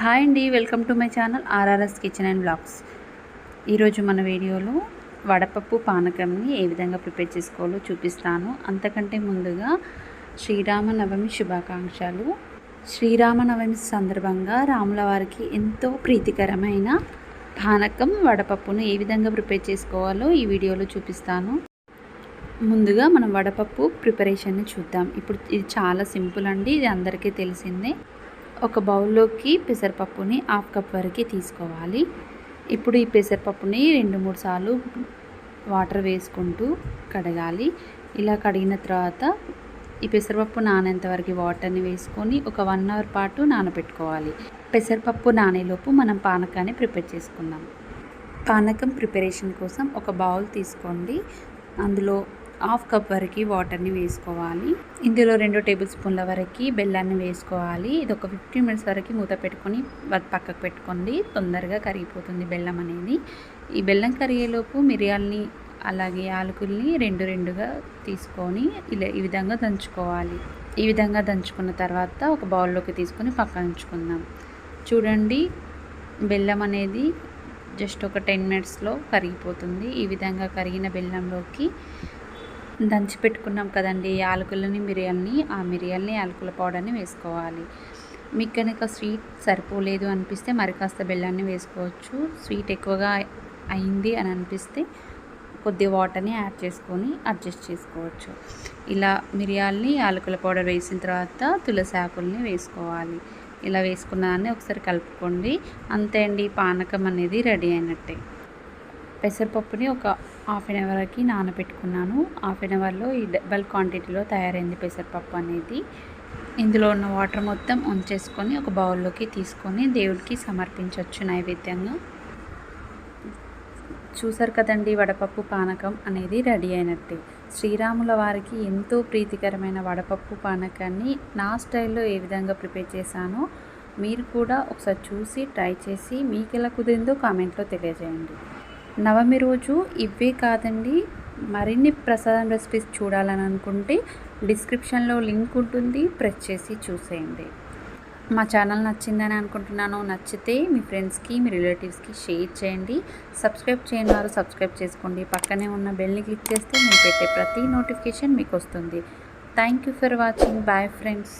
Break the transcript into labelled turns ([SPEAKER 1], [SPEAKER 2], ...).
[SPEAKER 1] Hi అండి welcome to my channel RRS kitchen and blogs. ఈరోజు మన వీడియోలో వడపప్పు పానకంని ఏ విధంగా ప్రిపేర్ చేసుకోవాలో చూపిస్తాను. అంతకంటే ముందుగా శ్రీరామనవమి శుభాకాంక్షలు. శ్రీరామనవమి సందర్భంగా రాముల వారికి ఎంతో ప్రీతికరమైన పానకం వడపప్పును ఏ విధంగా ప్రిపేర్ చేసుకోవాలో ఈ వీడియోలో చూపిస్తాను. ముందుగా మనం వడపప్పు ప్రిపరేషన్ని చూద్దాం. ఇప్పుడు ఇది చాలా సింపుల్ అండి ఇది అందరికీ తెలిసిందే. ఒక బౌల్లోకి పెసరపప్పుని హాఫ్ కప్ వరకు తీసుకోవాలి. ఇప్పుడు ఈ పెసరపప్పుని రెండు మూడు సార్లు వాటర్ వేసుకుంటూ కడగాలి. ఇలా కడిగిన తర్వాత ఈ పెసరపప్పు నానేంత వరకు వాటర్ని వేసుకొని ఒక వన్ అవర్ పాటు నానబెట్టుకోవాలి. పెసరపప్పు నానేలోపు మనం పానకాన్ని ప్రిపేర్ చేసుకుందాం. పానకం ప్రిపరేషన్ కోసం ఒక బౌల్ తీసుకోండి. అందులో హాఫ్ కప్ వరకు వాటర్ని వేసుకోవాలి. ఇందులో రెండు టేబుల్ స్పూన్ల వరకు బెల్లాన్ని వేసుకోవాలి. ఇది ఒక ఫిఫ్టీన్ మినిట్స్ వరకు మూత పెట్టుకొని పక్కకు పెట్టుకోండి. తొందరగా కరిగిపోతుంది బెల్లం అనేది. ఈ బెల్లం కరిగేలోపు మిరియాలని అలాగే ఆలుకుల్ని రెండు రెండుగా తీసుకొని ఇలా ఈ విధంగా దంచుకోవాలి. ఈ విధంగా దంచుకున్న తర్వాత ఒక బౌల్లోకి తీసుకొని పక్కన ఉంచుకుందాం. చూడండి బెల్లం అనేది జస్ట్ ఒక టెన్ మినిట్స్లో కరిగిపోతుంది. ఈ విధంగా కరిగిన బెల్లంలోకి దంచి పెట్టుకున్నాం కదండి యాలకులని మిరియాలని ఆ మిరియాలని యాలకుల పౌడర్ని వేసుకోవాలి. మీకు కనుక స్వీట్ సరిపోలేదు అనిపిస్తే మరి కాస్త బెల్లాన్ని వేసుకోవచ్చు. స్వీట్ ఎక్కువగా అయింది అని అనిపిస్తే కొద్ది వాటర్ని యాడ్ చేసుకొని అడ్జస్ట్ చేసుకోవచ్చు. ఇలా మిరియాలని యాలకుల పౌడర్ వేసిన తర్వాత తులసి ఆకుల్ని వేసుకోవాలి. ఇలా వేసుకున్న దాన్ని ఒకసారి కలుపుకోండి. అంతే అండి పానకం అనేది రెడీ అయినట్టే. పెసరపప్పుని ఒక హాఫ్ అన్ అవర్కి నానబెట్టుకున్నాను. హాఫ్ అన్ అవర్లో ఈ డబల్ క్వాంటిటీలో తయారైంది పెసరపప్పు అనేది. ఇందులో ఉన్న వాటర్ మొత్తం ఉంచేసుకొని ఒక బౌల్లోకి తీసుకొని దేవుడికి సమర్పించవచ్చు నైవేద్యంగా. చూసారు కదండి వడపప్పు పానకం అనేది రెడీ అయినట్టే. శ్రీరాముల వారికి ఎంతో ప్రీతికరమైన వడపప్పు పానకాన్ని నా స్టైల్లో ఏ విధంగా ప్రిపేర్ చేశానో మీరు కూడా ఒకసారి చూసి ట్రై చేసి మీకు ఎలా కుదిరిందో కామెంట్లో తెలియజేయండి. నవమి రోజు ఇవే కాదండి మరిన్ని ప్రసాదం రెసిపీస్ చూడాలని అనుకుంటే డిస్క్రిప్షన్లో లింక్ ఉంటుంది ప్రెస్ చేసి చూసేయండి. మా ఛానల్ నచ్చిందని అనుకుంటున్నాను నచ్చితే మీ ఫ్రెండ్స్కి మీ రిలేటివ్స్కి షేర్ చేయండి. సబ్స్క్రైబ్ చేయని వారు సబ్స్క్రైబ్ చేసుకోండి. పక్కనే ఉన్న బెల్ని క్లిక్ చేస్తే మేము పెట్టే ప్రతి నోటిఫికేషన్ మీకు వస్తుంది. Thank you for watching. Bye friends.